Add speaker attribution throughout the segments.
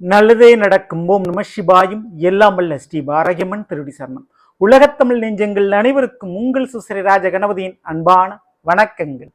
Speaker 1: நல்லதே நடக்கும். ஓம் நம சிவாயும். எல்லாம் வல்ல ஸ்ரீ பாரகியம்மன் திருடி சரணம். உலகத்தமிழ் நெஞ்சங்கள் அனைவருக்கும் உங்கள் சுசரி ராஜ கணபதியின் அன்பான வணக்கங்கள்.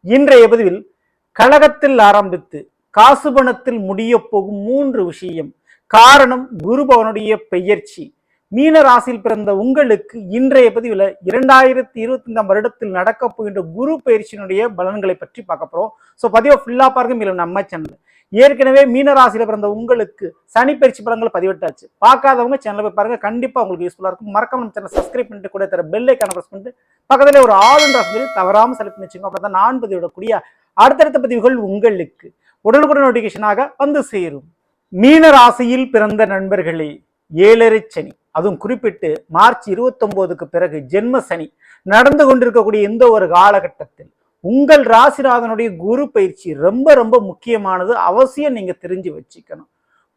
Speaker 1: இன்றைய பதிவில் கழகத்தில் ஆரம்பித்து காசு பணத்தில் முடிய போகும் மூன்று விஷயம். காரணம் குருபவனுடைய பெயர்ச்சி. மீன ராசியில் பிறந்த உங்களுக்கு இன்றைய பதிவில் இரண்டாயிரத்தி இருபத்தி ஐந்தாம் வருடத்தில் நடக்க போகின்ற குரு பயிற்சியினுடைய பலன்களை பற்றி பார்க்க போறோம். ஸோ பதிவை ஃபுல்லாக பாருங்க. மேலும் நம்ம சேனல் ஏற்கனவே மீன ராசியில பிறந்த உங்களுக்கு சனி பயிற்சி பலன்கள் பதிவிட்டாச்சு. பார்க்காதவங்க சேனலை போய் பாருங்க. கண்டிப்பா உங்களுக்கு யூஸ்ஃபுல்லா இருக்கும். மறக்காம நம்ம சேனல் சப்ஸ்கிரைப் பண்ணிட்டு கூட தர பெல்லை ஐக்கான பிரஸ் பண்ணிட்டு பக்கத்தில் ஒரு ஆல் தவறாமல் தவறாம செலக்ட் பண்ணி வச்சுக்கோங்க. அப்பதான் நான் பதிவிடக்கூடிய அடுத்தடுத்த பதிவுகள் உங்களுக்கு உடனுக்குடன் நோட்டிபிகேஷனாக வந்து சேரும். மீன ராசியில் பிறந்த நண்பர்களே ஏழரை சனி. அதுவும் குறிப்பிட்டு மார்ச் இருபத்தொன்பதுக்கு பிறகு ஜென்ம சனி நடந்து கொண்டிருக்கக்கூடிய இந்த ஒரு காலகட்டத்தில் உங்கள் ராசிநாதனுடைய குரு பயிற்சி ரொம்ப ரொம்ப முக்கியமானது அவசியம் நீங்க தெரிஞ்சு வச்சுக்கணும்.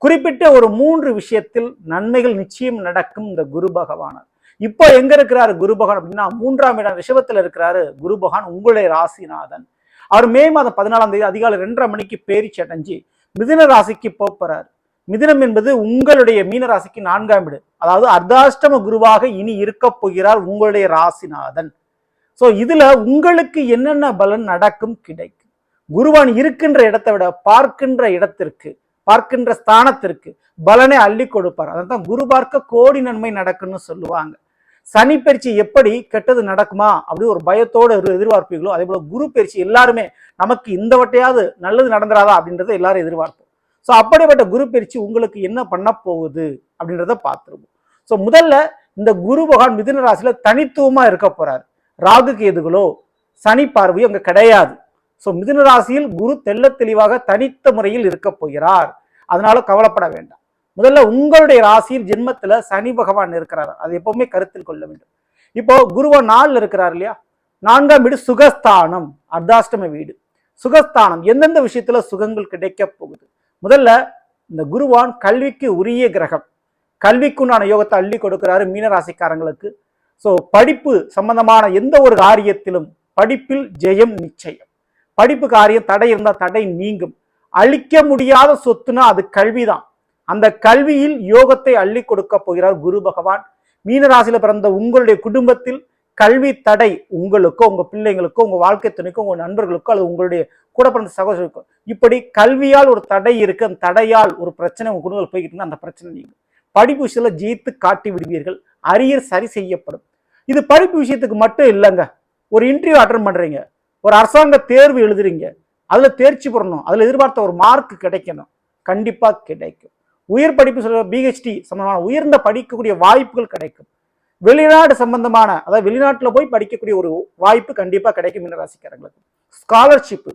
Speaker 1: குறிப்பிட்ட ஒரு மூன்று விஷயத்தில் நன்மைகள் நிச்சயம் நடக்கும் இந்த குரு பகவானர். இப்போ எங்க இருக்கிறாரு குரு பகவான் அப்படின்னா மூன்றாம் இடம் ரிஷபத்தில் இருக்கிறாரு குரு பகவான் உங்களுடைய ராசிநாதன். அவர் மே மாதம் பதினாலாம் தேதி அதிகாலை ரெண்டரை மணிக்கு பேரிச்சு அடைஞ்சு மிதுன ராசிக்கு போகிறார் மிதுனம் என்பது உங்களுடைய மீன ராசிக்கு நான்காம் வீடு. அதாவது அர்த்தாஷ்டம குருவாக இனி இருக்க போகிறார் உங்களுடைய ராசிநாதன். ஸோ இதுல உங்களுக்கு என்னென்ன பலன் நடக்கும் கிடைக்கும். குருவான் இருக்கின்ற இடத்தை விட பார்க்கின்ற இடத்திற்கு பார்க்கின்ற ஸ்தானத்திற்கு பலனை அள்ளி கொடுப்பார். அதான் குரு பார்க்க கோடி நன்மை நடக்கும்னு சொல்லுவாங்க. சனி பயிற்சி எப்படி கெட்டது நடக்குமா அப்படி ஒரு பயத்தோடு எதிர்பார்ப்பீங்களோ அதே போல குரு பயிற்சி எல்லாருமே நமக்கு இந்த வட்டையாவது நல்லது நடந்துராதா அப்படின்றத எல்லாரும் எதிர்பார்ப்போம். ஸோ அப்படிப்பட்ட குரு பயிற்சி உங்களுக்கு என்ன பண்ண போகுது அப்படின்றத பார்த்துருவோம். ஸோ முதல்ல இந்த குரு பகவான் மிதுன ராசியில் தனித்துவமாக இருக்க போகிறார் ராகு கேதுகளோ சனி பார்வையோ அங்கே கிடையாது. ஸோ மிதுன ராசியில் குரு தெல்ல தெளிவாக தனித்த முறையில் இருக்க போகிறார். அதனால கவலைப்பட வேண்டாம். முதல்ல உங்களுடைய ராசியில் ஜென்மத்தில் சனி பகவான் இருக்கிறார். அது எப்பவுமே கருத்தில் கொள்ள வேண்டும். இப்போ குருவன் நாளில் இருக்கிறார் இல்லையா? நான்காம் வீடு சுகஸ்தானம் அர்த்தாஷ்டம வீடு. சுகஸ்தானம் எந்தெந்த விஷயத்துல சுகங்கள் கிடைக்க போகுது? முதல்ல இந்த குருவான் கல்விக்கு உரிய கிரகம். கல்விக்குண்டான யோகத்தை அள்ளி கொடுக்கிறாரு மீனராசிக்காரங்களுக்கு ஸோ படிப்பு சம்பந்தமான எந்த ஒரு காரியத்திலும் படிப்பில் ஜெயம் நிச்சயம். படிப்பு காரியம் தடை இருந்தால் தடை நீங்கும். அழிக்க முடியாத சொத்துனா அது கல்வி தான் அந்த கல்வியில் யோகத்தை அள்ளி கொடுக்க போகிறார் குரு பகவான். மீனராசியில் பிறந்த உங்களுடைய குடும்பத்தில் கல்வி தடை உங்களுக்கோ உங்கள் பிள்ளைங்களுக்கோ உங்கள் வாழ்க்கை துணைக்கோ உங்கள் நண்பர்களுக்கோ அல்லது உங்களுடைய கூட பிறந்த சகோதரருக்கோ இப்படி கல்வியால் ஒரு தடை இருக்கு அந்த தடையால் ஒரு பிரச்சனை உங்கள் குடும்பத்தில் போய்கிட்டு அந்த பிரச்சனை நீங்கள் படிப்பு விஷயத்தில் ஜெயித்து காட்டி விடுவீர்கள். அரியர் சரி செய்யப்படும். இது படிப்பு விஷயத்துக்கு மட்டும் இல்லைங்க. ஒரு இன்டர்வியூ அட்டன் பண்ணுறீங்க ஒரு அரசாங்க தேர்வு எழுதுறீங்க. அதில் தேர்ச்சி பெறணும். அதில் எதிர்பார்த்த ஒரு மார்க் கிடைக்கணும். கண்டிப்பாக கிடைக்கும். உயர் படிப்பு சொல்கிற பிஹெச்டி சம்பந்தமான உயர்ந்த படிக்கக்கூடிய வாய்ப்புகள் கிடைக்கும். வெளிநாடு சம்பந்தமான அதாவது வெளிநாட்டில் போய் படிக்கக்கூடிய ஒரு வாய்ப்பு கண்டிப்பாக கிடைக்கும் இந்த ராசிக்காரங்களுக்கு ஸ்காலர்ஷிப்பு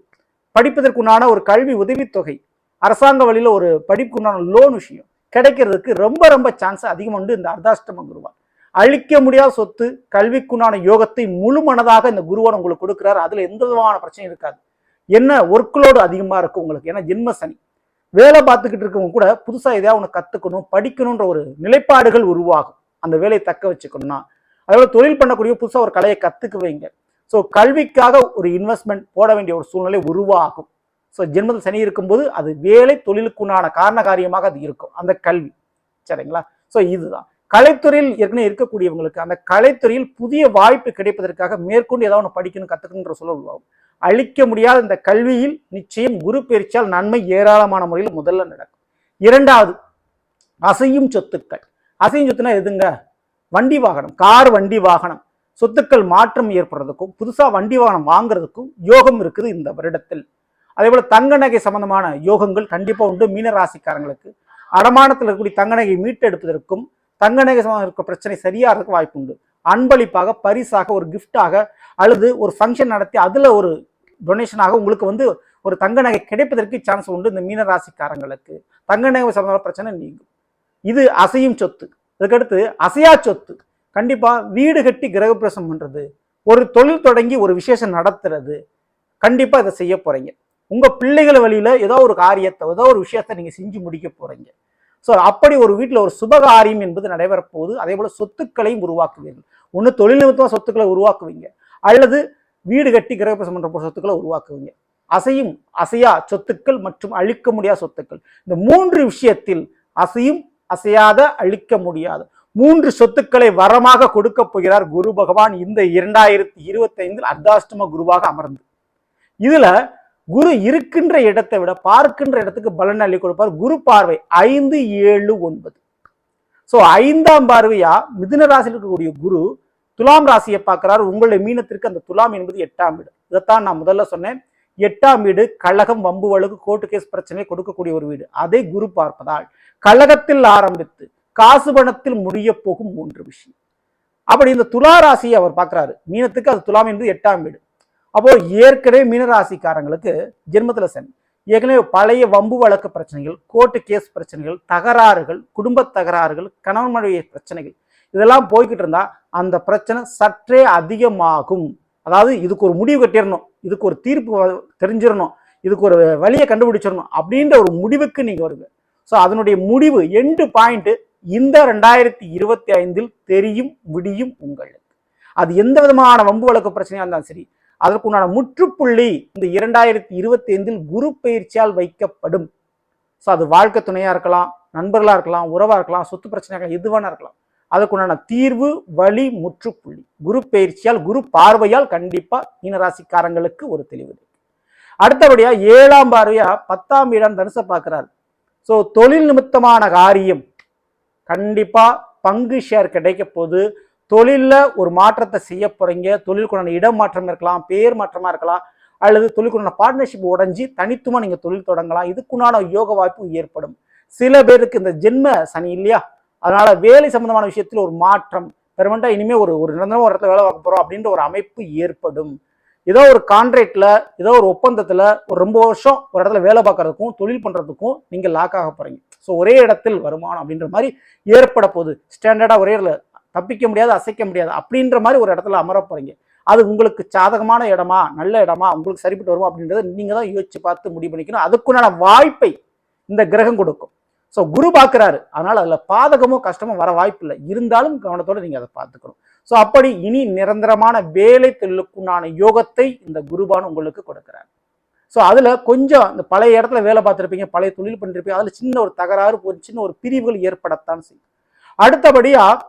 Speaker 1: படிப்பதற்குண்டான ஒரு கல்வி உதவித்தொகை அரசாங்க வழியில் ஒரு படிப்புக்குண்டான லோன் விஷயம் கிடைக்கிறதுக்கு ரொம்ப ரொம்ப சான்ஸ் அதிகம் உண்டு இந்த அர்த்தாஷ்டம குருவான் அழிக்க முடியாத சொத்து கல்விக்குண்டான யோகத்தை முழு மனதாக இந்த குருவான் உங்களுக்கு கொடுக்குறாரு. அதில் எந்த விதமான பிரச்சனையும் இருக்காது. என்ன ஒர்க்லோடு அதிகமாக இருக்கும் உங்களுக்கு? ஏன்னா ஜென்ம சனி. வேலை பார்த்துக்கிட்டு இருக்கவங்க கூட புதுசாக எதையாவது ஒன்று கற்றுக்கணும் படிக்கணுன்ற ஒரு நிலைப்பாடுகள் உருவாகும். அந்த வேலையை தக்க வச்சுக்கணும்னா அதோட தொழில் பண்ணக்கூடிய புதுசாக ஒரு கலையை கற்றுக்கு வைங்க. ஸோ கல்விக்காக ஒரு இன்வெஸ்ட்மெண்ட் போட வேண்டிய ஒரு சூழ்நிலை உருவாகும். ஸோ ஜென்மத்தில் சனி இருக்கும்போது அது வேலை தொழிலுக்குண்டான காரண காரியமாக அது இருக்கும். அந்த கல்வி. சரிங்களா? ஸோ இதுதான். கலைத்துறையில் ஏற்கனவே இருக்கக்கூடியவங்களுக்கு அந்த கலைத்துறையில் புதிய வாய்ப்பு கிடைப்பதற்காக மேற்கொண்டு ஏதாவது ஒன்று படிக்கணும் கற்றுக்கணுன்ற சூழல் உருவாகும். அழிக்க முடியாத இந்த கல்வியில் நிச்சயம் குரு பயிற்சியால் நன்மை ஏராளமான முறையில் முதல்ல நடக்கும். இரண்டாவது அசையும் சொத்துக்கள். அசையும் சொத்துனா எதுங்க? வண்டி வாகனம் கார் வண்டி வாகனம். சொத்துக்கள் மாற்றம் ஏற்படுறதுக்கும் புதுசாக வண்டி வாகனம் வாங்குறதுக்கும் யோகம் இருக்குது இந்த வருடத்தில். அதே போல் தங்க நகை சம்பந்தமான யோகங்கள் கண்டிப்பாக உண்டு. மீன ராசிக்காரங்களுக்கு அடமானத்தில் இருக்கக்கூடிய தங்க நகையை மீட்டெடுப்பதற்கும் தங்க நகை சம்பந்தம் இருக்க பிரச்சனை சரியாகிறதுக்கு வாய்ப்பு உண்டு. அன்பளிப்பாக பரிசாக ஒரு கிஃப்டாக அல்லது ஒரு ஃபங்க்ஷன் நடத்தி அதில் ஒரு டொனேஷனாக உங்களுக்கு வந்து ஒரு தங்க நகை கிடைப்பதற்கு சான்ஸ் உண்டு இந்த மீன ராசிக்காரங்களுக்கு. தங்க நகை சம்பந்தமான பிரச்சனை நீங்கும். இது அசையும் சொத்து. அதுக்கடுத்து அசையா சொத்து. கண்டிப்பாக வீடு கட்டி கிரகப்பிரசம் பண்ணுறது ஒரு தொழில் தொடங்கி ஒரு விசேஷம் நடத்துறது கண்டிப்பாக இதை செய்ய போகிறீங்க உங்கள் பிள்ளைகள் வழியில் ஏதோ ஒரு காரியத்தை ஏதோ ஒரு விஷயத்தை நீங்கள் செஞ்சு முடிக்க போகிறீங்க ஸோ அப்படி ஒரு வீட்டில் ஒரு சுபகாரியம் என்பது நடைபெறப்போகுது அதே போல் சொத்துக்களையும் உருவாக்குவீர்கள். ஒன்று தொழில் நிமித்தமாக சொத்துக்களை உருவாக்குவீங்க. அல்லது வீடு கட்டி கிரகப்பிரசம் பண்ணுற சொத்துக்களை உருவாக்குவீங்க. அசையும் அசையா சொத்துக்கள் மற்றும் அழிக்க முடியாத சொத்துக்கள். இந்த மூன்று விஷயத்தில் அசையும் அசையாத அழிக்க முடியாத. மூன்று சொத்துக்களை வரமாக கொடுக்க போகிறார் குரு பகவான் இந்த இரண்டாயிரத்தி இருபத்தி ஐந்தில் அர்த்தாஷ்டம குருவாக அமர்ந்து. இதுல குரு இருக்கின்ற இடத்தை விட பார்க்கின்ற இடத்துக்கு பலன் அள்ளி கொடுப்பார் குரு பார்வை ஐந்து ஏழு ஒன்பது. ஸோ ஐந்தாம் பார்வையா மிதுன ராசியில் இருக்கக்கூடிய குரு துலாம் ராசியை பார்க்கிறார். உங்களுடைய மீனத்திற்கு அந்த துலாம் என்பது எட்டாம் வீடு இதைத்தான் நான் முதல்ல சொன்னேன். எட்டாம் வீடு கழகம் வம்பு வழக்கு கோர்ட்டு கேஸ் பிரச்சனை கொடுக்கக்கூடிய ஒரு வீடு. அதை குரு பார்ப்பதால் கழகத்தில் ஆரம்பித்து காசு பணத்தில் முடிய போகும் மூன்று விஷயம். அப்படி இந்த துலா ராசியை அவர் பார்க்குறாரு. மீனத்துக்கு அது துலாம் என்பது எட்டாம் வீடு. அப்போ ஏற்கனவே மீனராசிக்காரங்களுக்கு ஜென்மத்தில் சனி. ஏற்கனவே பழைய வம்பு வழக்கு பிரச்சனைகள் கோர்ட்டு கேஸ் பிரச்சனைகள் தகராறுகள் குடும்ப தகராறுகள் கணவன் மனைவி பிரச்சனைகள் இதெல்லாம் போய்கிட்டு இருந்தால் அந்த பிரச்சனை சற்றே அதிகமாகும். அதாவது இதுக்கு ஒரு முடிவு கட்டிடணும். இதுக்கு ஒரு தீர்ப்பு தெரிஞ்சிடணும். இதுக்கு ஒரு வழியை கண்டுபிடிச்சிடணும் அப்படின்ற ஒரு முடிவுக்கு நீங்கள் வருங்க. ஸோ அதனுடைய முடிவு எண்டு பாயிண்ட்டு இந்த ரெண்டாயிரத்தி இருபத்தி ஐந்தில் தெரியும் முடியும் உங்களுக்கு அது எந்த விதமான வம்பு வழக்கு பிரச்சனையாக இருந்தாலும் சரி அதற்குண்டான முற்றுப்புள்ளி இந்த இரண்டாயிரத்தி இருபத்தி ஐந்தில் குரு பயிற்சியால் வைக்கப்படும். ஸோ அது வாழ்க்கை துணையாக இருக்கலாம் நண்பர்களாக இருக்கலாம் உறவாக இருக்கலாம் சொத்து பிரச்சனையாக இருக்கலாம், எதுவான இருக்கலாம். அதுக்குண்டான தீர்வு வழி முற்றுப்புள்ளி. குரு பயிற்சியால் குரு பார்வையால் கண்டிப்பா மீனராசிக்காரங்களுக்கு ஒரு தெளிவு அடுத்தபடியாக அடுத்தபடியா ஏழாம் பார்வையா பத்தாம் இடம் தனுசை பார்க்கிறார். ஸோ தொழில் நிமித்தமான காரியம். கண்டிப்பா பங்கு ஷேர் கிடைக்க போது தொழிலில் ஒரு மாற்றத்தை செய்ய போகிறீங்க தொழிலுக்குண்டான இடம் மாற்றம் இருக்கலாம் பேர் மாற்றமாக இருக்கலாம் அல்லது தொழிலுக்குண்டான பார்ட்னர்ஷிப் உடஞ்சி தனித்துவமாக நீங்கள் தொழில் தொடங்கலாம். இதுக்குண்டான யோக வாய்ப்பு ஏற்படும். சில பேருக்கு இந்த ஜென்ம சனி இல்லையா? அதனால வேலை சம்பந்தமான விஷயத்தில் ஒரு மாற்றம் பெருமெண்டா இனிமேல் ஒரு ஒரு நிரந்தரம் ஒரு இடத்துல வேலை பார்க்க போகிறோம் அப்படின்ற ஒரு அமைப்பு ஏற்படும். ஏதோ ஒரு கான்ட்ராக்டில் ஏதோ ஒரு ஒப்பந்தத்தில் ஒரு ரொம்ப வருஷம் ஒரு இடத்துல வேலை பார்க்கறதுக்கும் தொழில் பண்ணுறதுக்கும் நீங்கள் லாக் ஆக போகிறீங்க ஸோ ஒரே இடத்தில் வருமானம் அப்படின்ற மாதிரி ஏற்பட போகுது. ஸ்டாண்டர்டாக ஒரே இடத்துல தப்பிக்க முடியாது அசைக்க முடியாது அப்படின்ற மாதிரி ஒரு இடத்துல அமர போகிறீங்க அது உங்களுக்கு சாதகமான இடமா நல்ல இடமா உங்களுக்கு சரிப்பட்டு வருமா அப்படின்றத நீங்கள் தான் யோசிச்சு பார்த்து முடிவு பண்ணிக்கணும். அதுக்குண்டான வாய்ப்பை இந்த கிரகம் கொடுக்கும். ஸோ குரு பார்க்குறாரு. அதனால் அதில் பாதகமோ கஷ்டமோ வர வாய்ப்பு இல்லை இருந்தாலும் கவனத்தோடு நீங்கள் அதை பார்த்துக்கணும். ஸோ அப்படி இனி நிரந்தரமான வேலை தொழிலுக்குண்டான யோகத்தை இந்த குருபான் உங்களுக்கு கொடுக்குறாரு. ஸோ அதில் கொஞ்சம் இந்த பழைய இடத்துல வேலை பார்த்துருப்பீங்க பழைய தொழில் பண்ணிருப்பீங்க அதில் சின்ன ஒரு தகராறு ஒரு சின்ன ஒரு பிரிவுகள் ஏற்படத்தான் செய்யும். அடுத்தபடியாக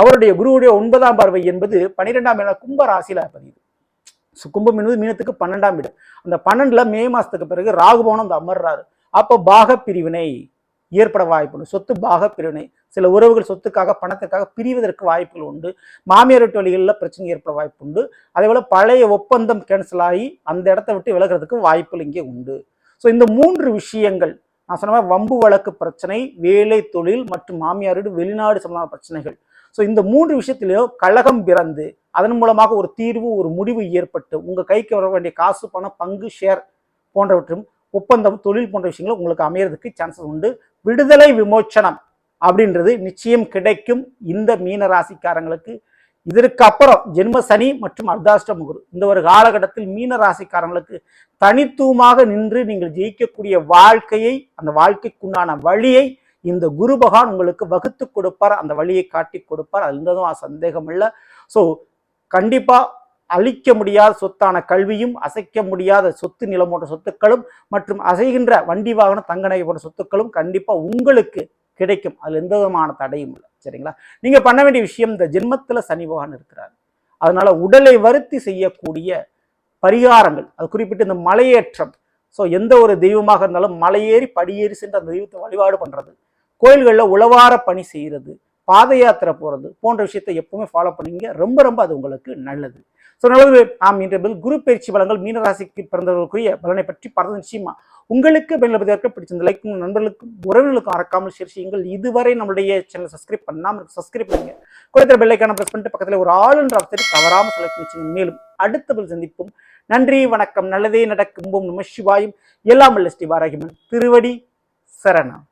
Speaker 1: அவருடைய குருவுடைய ஒன்பதாம் பார்வை என்பது பன்னிரெண்டாம் இடம் கும்ப ராசியில பதியுது. ஸோ கும்பம் என்பது மீனத்துக்கு பன்னெண்டாம் இடம். அந்த பன்னெண்டில் மே மாதத்துக்கு பிறகு ராகுபவனம் அந்த அமர்றாரு. அப்போ பாக பிரிவினை ஏற்பட வாய்ப்பு உண்டு சொத்து பாக பிரிவினை சில உறவுகள் சொத்துக்காக பணத்துக்காக பிரிவதற்கு வாய்ப்புகள் உண்டு. மாமியார் வீட்டு வழிகளில் பிரச்சனை ஏற்பட வாய்ப்பு உண்டு அதே போல் பழைய ஒப்பந்தம் கேன்சல் ஆகி அந்த இடத்த விட்டு விலகிறதுக்கு வாய்ப்புகள் இங்கே உண்டு. ஸோ இந்த மூன்று விஷயங்கள் நான் சொன்ன மாதிரி வம்பு வழக்கு பிரச்சனை வேலை தொழில் மற்றும் மாமியார் வீடு வெளிநாடு சம்பந்தமான பிரச்சனைகள். ஸோ இந்த மூன்று விஷயத்திலேயோ கழகம் பிறந்து அதன் மூலமாக ஒரு தீர்வு ஒரு முடிவு ஏற்பட்டு உங்கள் கைக்கு வர வேண்டிய காசு பணம் பங்கு ஷேர் போன்றவற்றும் ஒப்பந்தம் தொழில் போன்ற விஷயங்கள் உங்களுக்கு அமையறதுக்கு சான்சஸ் உண்டு. விடுதலை விமோச்சனம் அப்படின்றது நிச்சயம் கிடைக்கும் இந்த மீன ராசிக்காரங்களுக்கு இதற்கு அப்புறம் ஜென்ம சனி மற்றும் அர்த்தாஷ்டம குரு. இந்த ஒரு காலகட்டத்தில் மீன ராசிக்காரங்களுக்கு தனித்துவமாக நின்று நீங்கள் ஜெயிக்கக்கூடிய வாழ்க்கையை அந்த வாழ்க்கைக்குண்டான வழியை இந்த குரு பகவான் உங்களுக்கு வகுத்து கொடுப்பார். அந்த வழியை காட்டி கொடுப்பார். அது சந்தேகம் இல்லை. ஸோ கண்டிப்பாக அழிக்க முடியாத சொத்தான கல்வியும் அசைக்க முடியாத சொத்து நிலம் போன்ற சொத்துக்களும் மற்றும் அசைகின்ற வண்டி வாகனம் தங்க நகை போன்ற சொத்துக்களும் கண்டிப்பாக உங்களுக்கு கிடைக்கும். அதில் எந்த விதமான தடையும் இல்லை. சரிங்களா? நீங்கள் பண்ண வேண்டிய விஷயம் இந்த ஜென்மத்தில் சனி பகவான் இருக்கிறார். அதனால உடலை வருத்தி செய்யக்கூடிய பரிகாரங்கள் அது குறிப்பிட்டு இந்த மலையேற்றம். ஸோ எந்த ஒரு தெய்வமாக இருந்தாலும் மலையேறி படியேறி சென்று அந்த தெய்வத்தை வழிபாடு பண்ணுறது கோயில்களில் உளவார பணி செய்கிறது பாத யாத்திரை போகிறது போன்ற விஷயத்தை எப்பவுமே ஃபாலோ பண்ணுவீங்க. ரொம்ப ரொம்ப அது உங்களுக்கு நல்லது. ஸோ நல்லது. நாம் இன்றபில் குரு பயிற்சி பலன்கள் மீனராசிக்கு பிறந்தவர்களுக்குரிய பலனை பற்றி பரத நிச்சயமா உங்களுக்கு பெண்களை பிடிச்சிருந்த லைக்கும் நண்பர்களுக்கும் உறவினர்களுக்கும் மறக்காமல் ஷேர் செய்யுங்கள். இதுவரை நம்மளுடைய சேனல் சப்ஸ்கிரைப் பண்ணாமல் சப்ஸ்கிரைப் பண்ணுங்க. குறைத்த பெல்லைக்கான ப்ரெஸ் பண்ணிட்டு பக்கத்தில் ஒரு ஆளுன்ற ஆப்ஷன் தவறாமல் செலக்ட் வச்சுங்க. மேலும் அடுத்த பதில் சந்திப்போம். நன்றி வணக்கம். நல்லதே நடக்கும். நம சிவாயும். எல்லாம் வல்ல ஸ்ரீ வாராகிமன் திருவடி சரணம்.